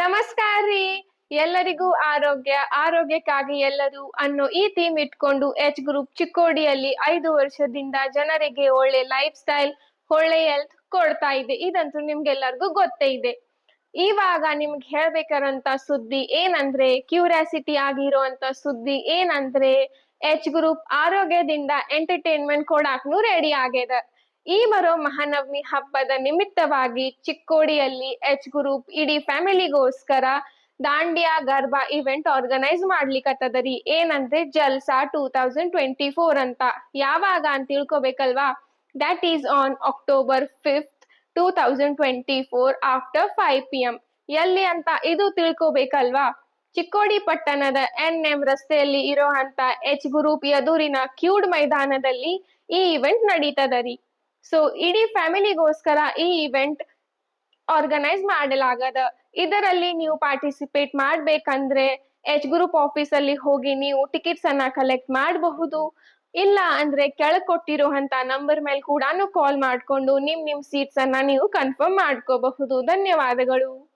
ನಮಸ್ಕಾರ ರೀ. ಎಲ್ಲರಿಗೂ ಆರೋಗ್ಯ, ಆರೋಗ್ಯಕ್ಕಾಗಿ ಎಲ್ಲರೂ ಅನ್ನೋ ಈ ಥೀಮ್ ಇಟ್ಕೊಂಡು ಎಚ್ ಗ್ರೂಪ್ ಚಿಕ್ಕೋಡಿಯಲ್ಲಿ ಐದು ವರ್ಷದಿಂದ ಜನರಿಗೆ ಒಳ್ಳೆ ಲೈಫ್ ಸ್ಟೈಲ್ ಒಳ್ಳೆ ಹೆಲ್ತ್ ಕೊಡ್ತಾ ಇದೆ. ಇದಂತೂ ನಿಮ್ಗೆಲ್ಲರಿಗೂ ಗೊತ್ತೇ ಇದೆ. ಇವಾಗ ನಿಮ್ಗೆ ಹೇಳ್ಬೇಕಾರಂತ ಸುದ್ದಿ ಏನಂದ್ರೆ ಕ್ಯೂರಿಯಾಸಿಟಿ ಆಗಿರುವಂತ ಸುದ್ದಿ ಏನಂದ್ರೆ ಎಚ್ ಗ್ರೂಪ್ ಆರೋಗ್ಯದಿಂದ ಎಂಟರ್ಟೈನ್ಮೆಂಟ್ ಕೊಡಾಕ್ನು ರೆಡಿ ಆಗ್ಯದ. ಈ ಬರೋ ಮಹಾನವಮಿ ಹಬ್ಬದ ನಿಮಿತ್ತವಾಗಿ ಚಿಕ್ಕೋಡಿಯಲ್ಲಿ ಎಚ್ ಗ್ರೂಪ್ ಇಡೀ ಫ್ಯಾಮಿಲಿಗೋಸ್ಕರ ದಾಂಡಿಯಾ, ಗರ್ಭಾ ಇವೆಂಟ್ ಆರ್ಗನೈಸ್ ಮಾಡ್ಲಿಕ್ಕತ್ತದರಿ ಏನಂದ್ರೆ Jalsa two thousand twenty four ಅಂತ. ಯಾವಾಗ ಅಂತ ತಿಳ್ಕೊಬೇಕಲ್ವಾ? That is on October fifth two thousand twenty four after five P M ಎಲ್ಲಿ ಅಂತ ಇದು ತಿಳ್ಕೊಬೇಕಲ್ವಾ? ಚಿಕ್ಕೋಡಿ ಪಟ್ಟಣದ ಎನ್ ಎಂ ರಸ್ತೆಯಲ್ಲಿ ಇರೋ ಅಂತ ಎಚ್ ಗ್ರೂಪ್ ಎದುರಿನ ಕ್ಯೂಡ್ ಮೈದಾನದಲ್ಲಿ ಈ ಇವೆಂಟ್ ನಡೀತದರಿ. ಸೊ ಇಡೀ ಫ್ಯಾಮಿಲಿಗೋಸ್ಕರ ಈ ಇವೆಂಟ್ ಆರ್ಗನೈಸ್ ಮಾಡಲಾಗದ. ಇದರಲ್ಲಿ ನೀವು ಪಾರ್ಟಿಸಿಪೇಟ್ ಮಾಡ್ಬೇಕಂದ್ರೆ ಎಚ್ ಗ್ರೂಪ್ ಆಫೀಸ್ ಅಲ್ಲಿ ಹೋಗಿ ನೀವು ಟಿಕೆಟ್ಸ್ ಅನ್ನ ಕಲೆಕ್ಟ್ ಮಾಡಬಹುದು. ಇಲ್ಲ ಅಂದ್ರೆ ಕೆಳಗ್ ಕೊಟ್ಟಿರುವಂತ ನಂಬರ್ ಮೇಲೆ ಕೂಡ ಕಾಲ್ ಮಾಡ್ಕೊಂಡು ನಿಮ್ ನಿಮ್ ಸೀಟ್ಸ್ ಅನ್ನ ನೀವು ಕನ್ಫರ್ಮ್ ಮಾಡ್ಕೋಬಹುದು. ಧನ್ಯವಾದಗಳು.